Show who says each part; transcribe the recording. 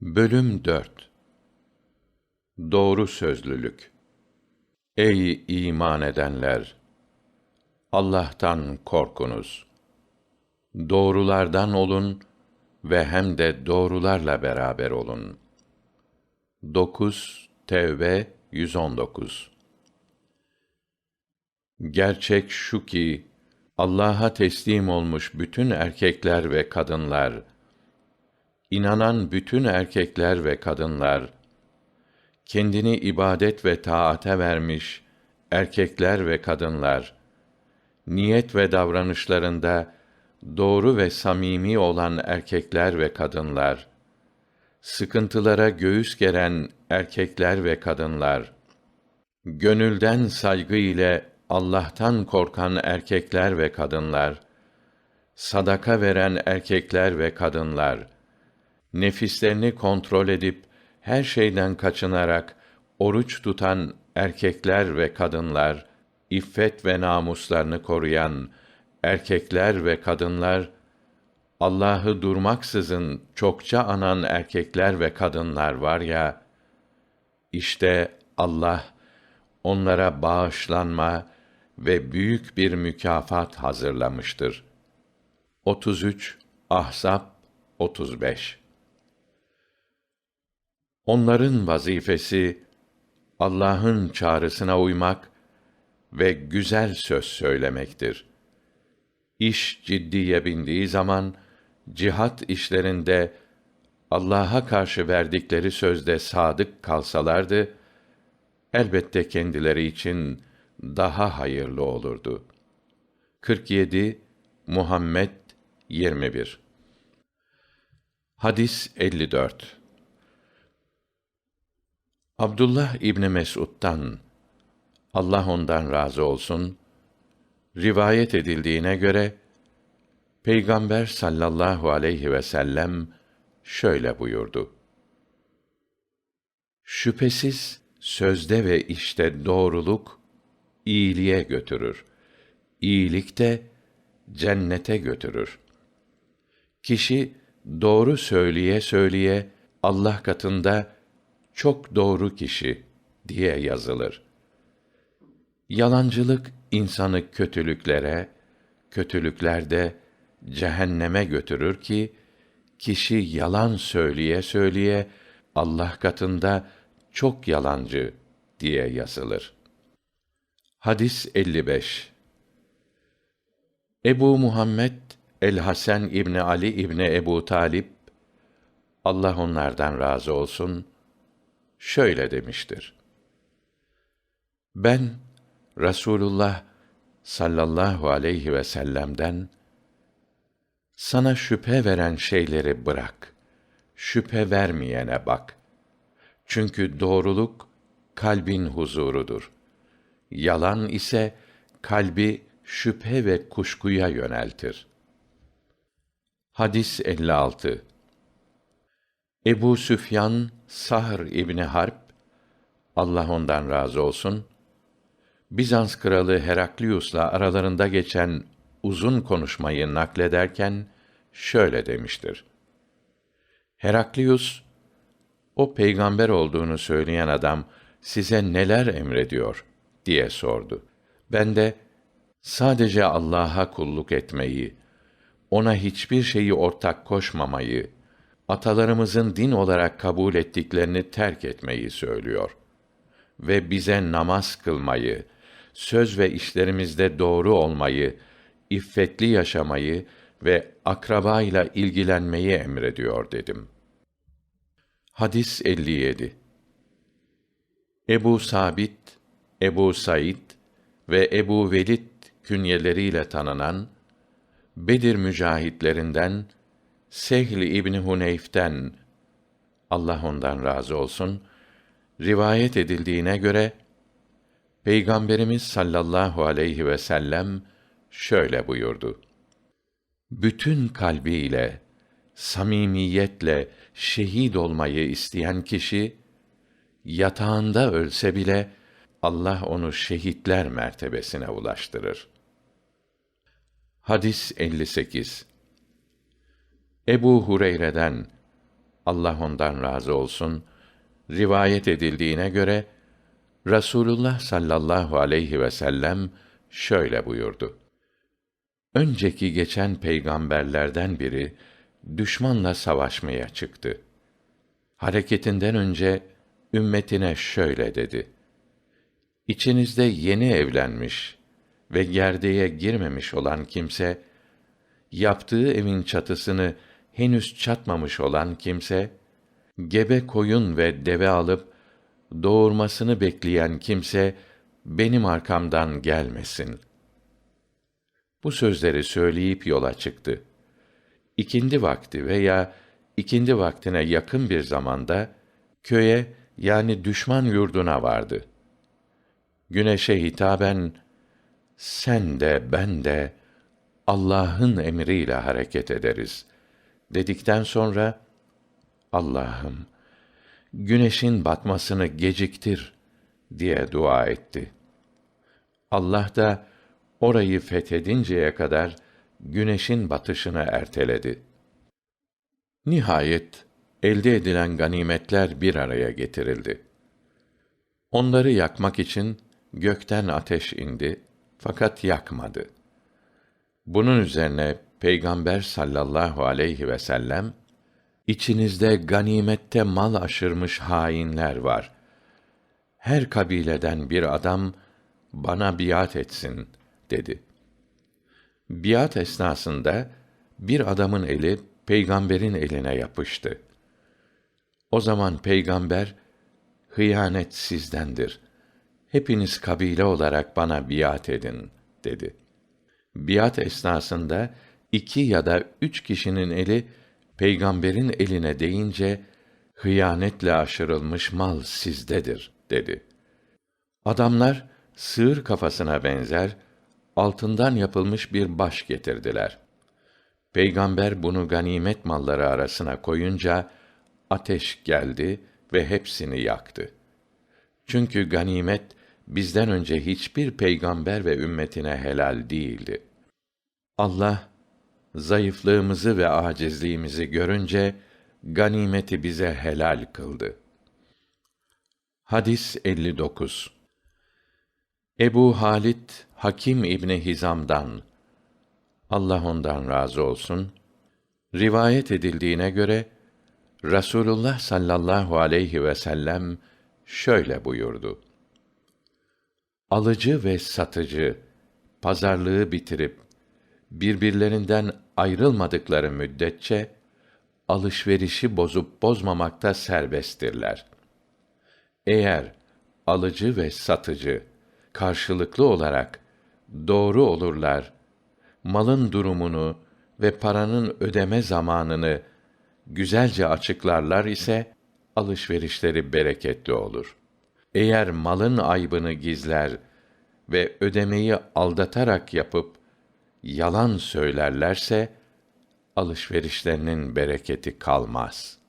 Speaker 1: Bölüm 4 Doğru sözlülük Ey iman edenler! Allah'tan korkunuz. Doğrulardan olun ve hem de doğrularla beraber olun. 9 Tevbe 119 Gerçek şu ki Allah'a teslim olmuş bütün erkekler ve kadınlar İnanan bütün erkekler ve kadınlar, kendini ibadet ve taate vermiş erkekler ve kadınlar, niyet ve davranışlarında doğru ve samimi olan erkekler ve kadınlar, sıkıntılara göğüs geren erkekler ve kadınlar, gönülden saygı ile Allah'tan korkan erkekler ve kadınlar, sadaka veren erkekler ve kadınlar, nefislerini kontrol edip her şeyden kaçınarak oruç tutan erkekler ve kadınlar, iffet ve namuslarını koruyan erkekler ve kadınlar, Allah'ı durmaksızın çokça anan erkekler ve kadınlar var ya, işte Allah onlara bağışlanma ve büyük bir mükafat hazırlamıştır. 33 Ahzab 35 Onların vazifesi Allah'ın çağrısına uymak ve güzel söz söylemektir. İş ciddiye bindiği zaman cihat işlerinde Allah'a karşı verdikleri sözde sadık kalsalardı elbette kendileri için daha hayırlı olurdu. 47 Muhammed 21 Hadis 54 Abdullah İbni Mes'ud'dan Allah ondan razı olsun rivayet edildiğine göre Peygamber sallallahu aleyhi ve sellem şöyle buyurdu. Şüphesiz sözde ve işte doğruluk iyiliğe götürür. İyilik de cennete götürür. Kişi doğru söyleye söyleye Allah katında çok doğru kişi diye yazılır. Yalancılık insanı kötülüklere, kötülükler de cehenneme götürür ki kişi yalan söyleye söyleye Allah katında çok yalancı diye yazılır. Hadis 55 Ebu Muhammed el-Hasan İbni Ali İbni Ebu Talip Allah onlardan razı olsun şöyle demiştir. Ben Rasulullah sallallahu aleyhi ve sellem'den sana şüphe veren şeyleri bırak. Şüphe vermeyene bak. Çünkü doğruluk kalbin huzurudur. Yalan ise kalbi şüphe ve kuşkuya yöneltir. Hadis 56 Ebu Süfyan Sahr İbni Harp Allah ondan razı olsun Bizans kralı Heraklius'la aralarında geçen uzun konuşmayı naklederken şöyle demiştir. Heraklius o peygamber olduğunu söyleyen adam size neler emrediyor diye sordu. Ben de sadece Allah'a kulluk etmeyi, ona hiçbir şeyi ortak koşmamayı atalarımızın din olarak kabul ettiklerini terk etmeyi söylüyor ve bize namaz kılmayı, söz ve işlerimizde doğru olmayı, iffetli yaşamayı ve akraba ile ilgilenmeyi emrediyor dedim. Hadis 57 Ebu Sabit, Ebu Said ve Ebu Velid künyeleriyle tanınan Bedir mücahitlerinden Sehl İbni Huneyf'ten Allah ondan razı olsun rivayet edildiğine göre Peygamberimiz sallallahu aleyhi ve sellem şöyle buyurdu. Bütün kalbiyle, samimiyetle şehit olmayı isteyen kişi yatağında ölse bile Allah onu şehitler mertebesine ulaştırır. Hadis 58 Ebu Hureyre'den Allah ondan razı olsun, rivayet edildiğine göre Rasulullah sallallahu aleyhi ve sellem şöyle buyurdu. Önceki geçen peygamberlerden biri düşmanla savaşmaya çıktı. Hareketinden önce ümmetine şöyle dedi: İçinizde yeni evlenmiş ve gerdeğe girmemiş olan kimse, yaptığı evin çatısını henüz çatmamış olan kimse, gebe koyun ve deve alıp doğurmasını bekleyen kimse benim arkamdan gelmesin. Bu sözleri söyleyip yola çıktı. İkindi vakti veya ikindi vaktine yakın bir zamanda köye yani düşman yurduna vardı. Güneşe hitaben sen de ben de Allah'ın emriyle hareket ederiz dedikten sonra Allah'ım güneşin batmasını geciktir diye dua etti. Allah da orayı fethedinceye kadar güneşin batışını erteledi. Nihayet elde edilen ganimetler bir araya getirildi. Onları yakmak için gökten ateş indi fakat yakmadı. Bunun üzerine Peygamber sallallahu aleyhi ve sellem İçinizde ganimette mal aşırmış hainler var. Her kabileden bir adam bana biat etsin dedi. Biat esnasında bir adamın eli peygamberin eline yapıştı. O zaman peygamber hıyanet sizdendir. Hepiniz kabile olarak bana biat edin dedi. Biat esnasında iki ya da üç kişinin eli peygamberin eline değince hıyanetle aşırılmış mal sizdedir dedi. Adamlar sığır kafasına benzer altından yapılmış bir baş getirdiler. Peygamber bunu ganimet malları arasına koyunca ateş geldi ve hepsini yaktı. Çünkü ganimet bizden önce hiçbir peygamber ve ümmetine helal değildi. Allah zayıflığımızı ve acizliğimizi görünce ganimeti bize helal kıldı. Hadis 59. Ebu Halit Hakim İbni Hizam'dan Allah ondan razı olsun rivayet edildiğine göre Rasulullah sallallahu aleyhi ve sellem şöyle buyurdu. Alıcı ve satıcı pazarlığı bitirip birbirlerinden ayrılmadıkları müddetçe alışverişi bozup bozmamakta serbesttirler. Eğer alıcı ve satıcı karşılıklı olarak doğru olurlar, malın durumunu ve paranın ödeme zamanını güzelce açıklarlar ise alışverişleri bereketli olur. Eğer malın aybını gizler ve ödemeyi aldatarak yapıp yalan söylerlerse alışverişlerinin bereketi kalmaz.''